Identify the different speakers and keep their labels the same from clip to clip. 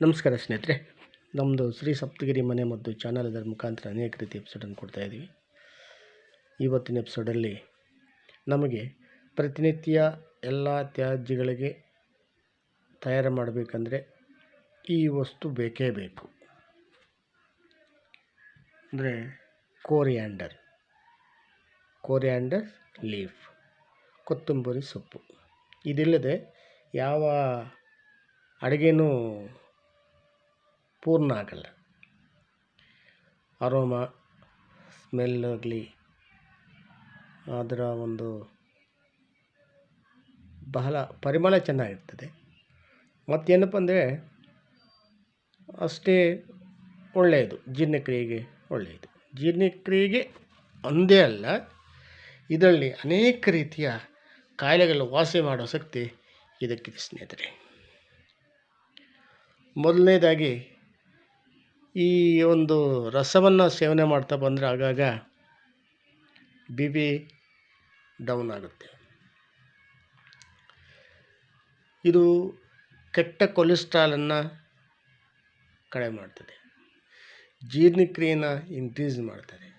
Speaker 1: ನಮಸ್ಕಾರ ಸ್ನೇಹಿತರೆ ನಮ್ಮದು ಶ್ರೀ ಸಪ್ತಗಿರಿ ಮನೆ ಮತ್ತು ಚಾನಲ್ ಇದರ ಮುಖಾಂತರ ಅನೇಕ ರೀತಿ ಎಪಿಸೋಡನ್ನು ಕೊಡ್ತಾಯಿದ್ದೀವಿ ಇವತ್ತಿನ ಎಪಿಸೋಡಲ್ಲಿ ನಮಗೆ ಪ್ರತಿನಿತ್ಯ ಎಲ್ಲ ತ್ಯಾಜ್ಯಗಳಿಗೆ ತಯಾರು ಮಾಡಬೇಕಂದ್ರೆ ಈ ವಸ್ತು ಬೇಕೇ ಬೇಕು. ಅಂದರೆ ಕೋರಿಯಾಂಡರ್ ಕೋರಿಯಾಂಡರ್ ಲೀಫ್, ಕೊತ್ತಂಬರಿ ಸೊಪ್ಪು. ಇದಿಲ್ಲದೆ ಯಾವ ಅಡುಗೆನೂ ಪೂರ್ಣ ಆಗಲ್ಲ. ಅರೋಮ ಸ್ಮೆಲ್ ಆಗಲಿ ಅದರ ಒಂದು ಬಹಳ ಪರಿಮಳ ಚೆನ್ನಾಗಿರ್ತದೆ. ಮತ್ತೇನಪ್ಪ ಅಂದರೆ ಅಷ್ಟೇ ಒಳ್ಳೆಯದು, ಜೀರ್ಣಕ್ರಿಯೆಗೆ ಒಳ್ಳೆಯದು. ಜೀರ್ಣಕ್ರಿಯೆಗೆ ಅಂದೇ ಅಲ್ಲ, ಇದರಲ್ಲಿ ಅನೇಕ ರೀತಿಯ ಕಾಯಿಲೆಗಳು ವಾಸಿ ಮಾಡೋ ಶಕ್ತಿ ಇದಕ್ಕಿದೆ ಸ್ನೇಹಿತರೆ. ಮೊದಲನೇದಾಗಿ ಈ ಒಂದು ರಸವನ್ನು ಸೇವನೆ ಮಾಡ್ತಾ ಬಂದರೆ ಆಗಾಗ ಬಿ ಪಿ ಡೌನ್ ಆಗುತ್ತೆ. ಇದು ಕೆಟ್ಟ ಕೊಲೆಸ್ಟ್ರಾಲನ್ನು ಕಡಿಮೆ ಮಾಡ್ತದೆ. ಜೀರ್ಣಕ್ರಿಯೆನ ಇನ್ಕ್ರೀಸ್ ಮಾಡ್ತದೆ.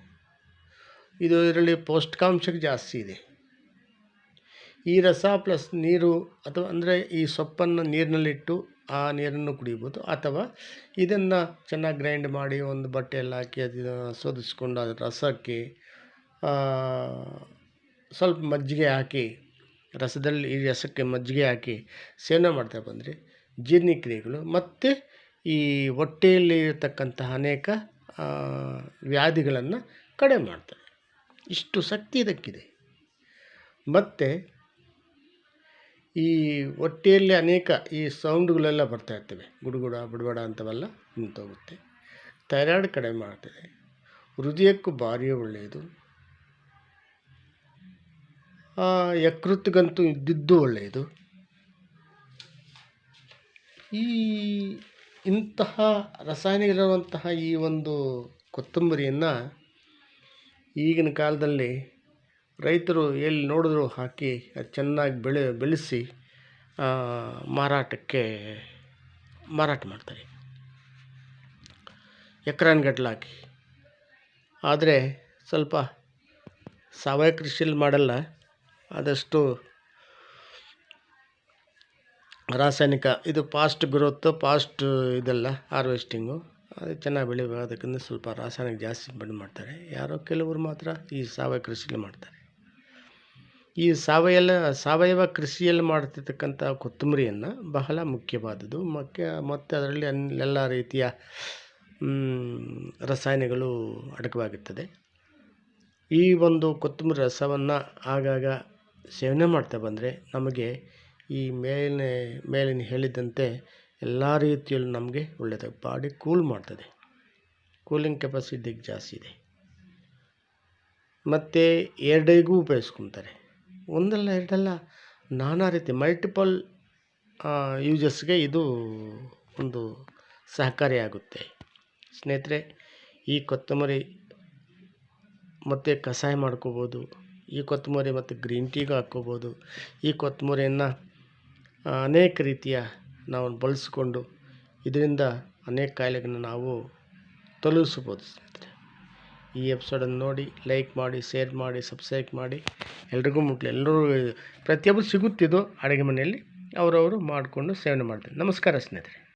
Speaker 1: ಇದು ಇದರಲ್ಲಿ ಪೌಷ್ಟಿಕಾಂಶ ಜಾಸ್ತಿ ಇದೆ. ಈ ರಸ ಪ್ಲಸ್ ನೀರು ಅಥವಾ ಅಂದರೆ ಈ ಸೊಪ್ಪನ್ನು ನೀರಿನಲ್ಲಿಟ್ಟು ಆ ನೀರನ್ನು ಕುಡಿಬೋದು ಅಥವಾ ಇದನ್ನು ಚೆನ್ನಾಗಿ ಗ್ರೈಂಡ್ ಮಾಡಿ ಒಂದು ಬಟ್ಟೆಯಲ್ಲಿ ಹಾಕಿ ಅದನ್ನು ಶೋಧಿಸ್ಕೊಂಡು ಅದರ ರಸಕ್ಕೆ ಸ್ವಲ್ಪ ಮಜ್ಜಿಗೆ ಹಾಕಿ, ರಸದಲ್ಲಿ ಈ ರಸಕ್ಕೆ ಮಜ್ಜಿಗೆ ಹಾಕಿ ಸೇವನೆ ಮಾಡ್ತಾ ಬಂದರೆ ಜೀರ್ಣಕ್ರಿಯೆಗಳು ಮತ್ತು ಈ ಹೊಟ್ಟೆಯಲ್ಲಿ ಇರತಕ್ಕಂತಹ ಅನೇಕ ವ್ಯಾಧಿಗಳನ್ನು ಕಡಿಮೆ ಮಾಡ್ತದೆ. ಇಷ್ಟು ಶಕ್ತಿ ಇದಕ್ಕಿದೆ. ಮತ್ತು ಈ ಹೊಟ್ಟೆಯಲ್ಲಿ ಅನೇಕ ಈ ಸೌಂಡ್ಗಳೆಲ್ಲ ಬರ್ತಾ ಇರ್ತವೆ. ಗುಡುಗುಡ, ಬುಡಬಡ ಅಂಥವೆಲ್ಲ ನಿಂತೋಗುತ್ತೆ. ಥೈರಾಯ್ಡ್ ಕಡಿಮೆ ಮಾಡ್ತದೆ ಹೃದಯಕ್ಕೂ ಭಾರಿ ಒಳ್ಳೆಯದು. ಯಕೃತ್ಗಂತೂ ಇದ್ದಿದ್ದು ಒಳ್ಳೆಯದು. ಈ ಇಂತಹ ರಸಾಯನ ಇರುವಂತಹ ಈ ಒಂದು ಕೊತ್ತಂಬರಿಯನ್ನು ಈಗಿನ ಕಾಲದಲ್ಲಿ ರೈತರು ಎಲ್ಲಿ ನೋಡಿದ್ರು ಹಾಕಿ ಅದು ಚೆನ್ನಾಗಿ ಬೆಳೆ ಬೆಳೆಸಿ ಮಾರಾಟಕ್ಕೆ ಮಾರಾಟ ಮಾಡ್ತಾರೆ. ಎಕರಾನ್ಗಟ್ಲೆ ಹಾಕಿ. ಆದರೆ ಸ್ವಲ್ಪ ಸಾವಯವ ಕೃಷಿಯಲ್ಲಿ ಮಾಡಲ್ಲ. ಆದಷ್ಟು ರಾಸಾಯನಿಕ, ಇದು ಫಾಸ್ಟ್ ಗ್ರೋತ್ ಫಾಸ್ಟ್ ಇದೆಲ್ಲ ಹಾರ್ವೆಸ್ಟಿಂಗು ಅದು ಚೆನ್ನಾಗಿ ಬೆಳಿಬೇಕು. ಅದಕ್ಕಿಂತ ಸ್ವಲ್ಪ ರಾಸಾಯನಿಕ ಜಾಸ್ತಿ ಬಂದು ಮಾಡ್ತಾರೆ. ಯಾರೋ ಕೆಲವರು ಮಾತ್ರ ಈ ಸಾವಯವ ಕೃಷಿಯಲ್ಲಿ ಮಾಡ್ತಾರೆ. ಈ ಸಾವಯವ ಸಾವಯವ ಕೃಷಿಯಲ್ಲಿ ಮಾಡ್ತಿರ್ತಕ್ಕಂಥ ಕೊತ್ತಂಬರಿಯನ್ನು ಬಹಳ ಮುಖ್ಯವಾದದ್ದು. ಮುಖ್ಯ ಮತ್ತು ಅದರಲ್ಲಿ ಎಲ್ಲ ರೀತಿಯ ರಸಾಯನಗಳು ಅಡಕವಾಗಿರ್ತದೆ. ಈ ಒಂದು ಕೊತ್ತಂಬರಿ ರಸವನ್ನು ಆಗಾಗ ಸೇವನೆ ಮಾಡ್ತಾ ಬಂದರೆ ನಮಗೆ ಈ ಮೇಲಿನ ಮೇಲಿನ ಹೇಳಿದಂತೆ ಎಲ್ಲ ರೀತಿಯಲ್ಲೂ ನಮಗೆ ಒಳ್ಳೆಯದು ಬಾಡಿ ಕೂಲ್ ಮಾಡ್ತದೆ. ಕೂಲಿಂಗ್ ಕೆಪಾಸಿಟಿ ಜಾಸ್ತಿ ಇದೆ. ಮತ್ತು ಎರಡೈಗೂ ಉಪಯೋಗಿಸ್ಕೊತಾರೆ. ಒಂದಲ್ಲ ಎರಡಲ್ಲ ನಾನಾ ರೀತಿ ಮಲ್ಟಿಪಲ್ ಯೂಸಸ್ಗೆ ಇದು ಒಂದು ಸಹಕಾರಿಯಾಗುತ್ತೆ. ಸ್ನೇಹಿತರೆ, ಈ ಕೊತ್ತಂಬರಿ ಮತ್ತು ಕಷಾಯ ಮಾಡ್ಕೋಬೋದು, ಈ ಕೊತ್ತಂಬರಿ ಮತ್ತು ಗ್ರೀನ್ ಟೀಗೂ ಹಾಕ್ಕೋಬೋದು, ಈ ಕೊತ್ತಂಬರಿಯನ್ನು ಅನೇಕ ರೀತಿಯ ನಾವು ಬಳಸಿಕೊಂಡು ಇದರಿಂದ ಅನೇಕ ಕಾಯಿಲೆಗಳನ್ನ ನಾವು ತೊಲಗಿಸ್ಬೋದು ಸ್ನೇಹಿತರೆ. ಈ ಎಪಿಸೋಡನ್ನು ನೋಡಿ ಲೈಕ್ ಮಾಡಿ ಶೇರ್ ಮಾಡಿ ಸಬ್ಸ್ಕ್ರೈಬ್ ಮಾಡಿ. ಎಲ್ರಿಗೂ ಮುಟ್ಲಿ. ಎಲ್ಲರೂ ಪ್ರತಿಯೊಬ್ಬರು ಸಿಗುತ್ತಿದ್ದು ಅಡುಗೆ ಮನೆಯಲ್ಲಿ ಅವರವರು ಮಾಡಿಕೊಂಡು ಸೇವನೆ ಮಾಡ್ತಾರೆ ನಮಸ್ಕಾರ ಸ್ನೇಹಿತರೆ.